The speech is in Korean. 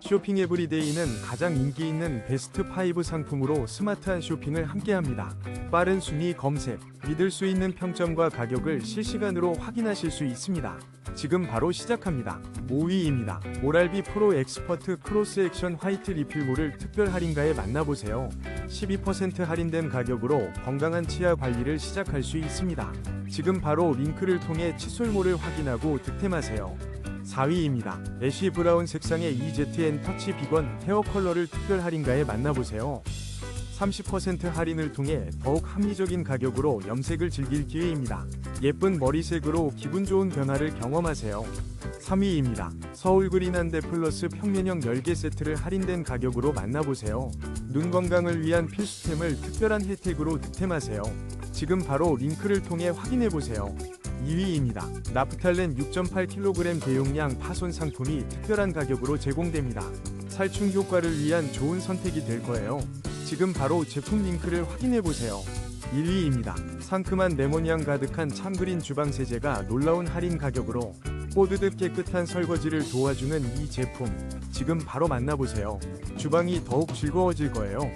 쇼핑 에브리데이는 가장 인기 있는 베스트 5 상품으로 스마트한 쇼핑을 함께합니다. 빠른 순위 검색, 믿을 수 있는 평점과 가격을 실시간으로 확인하실 수 있습니다. 지금 바로 시작합니다. 5위입니다. 오랄비 프로 엑스퍼트 크로스 액션 화이트 리필물을 특별 할인가에 만나보세요. 12% 할인된 가격으로 건강한 치아 관리를 시작할 수 있습니다. 지금 바로 링크를 통해 칫솔모를 확인하고 득템하세요. 4위입니다. 애쉬 브라운 색상의 EZN 터치 비건 헤어 컬러를 특별 할인가에 만나보세요. 30% 할인을 통해 더욱 합리적인 가격으로 염색을 즐길 기회입니다. 예쁜 머리색으로 기분 좋은 변화를 경험하세요. 3위입니다. 서울 그린한데 플러스 평면형 10개 세트를 할인된 가격으로 만나보세요. 눈 건강을 위한 필수템을 특별한 혜택으로 득템하세요. 지금 바로 링크를 통해 확인해보세요. 2위입니다. 나프탈렌 6.8kg 대용량 파손 상품이 특별한 가격으로 제공됩니다. 살충 효과를 위한 좋은 선택이 될 거예요. 지금 바로 제품 링크를 확인해 보세요. 1위입니다. 상큼한 레몬향 가득한 참그린 주방 세제가 놀라운 할인 가격으로 뽀드득 깨끗한 설거지를 도와주는 이 제품 지금 바로 만나보세요. 주방이 더욱 즐거워질 거예요.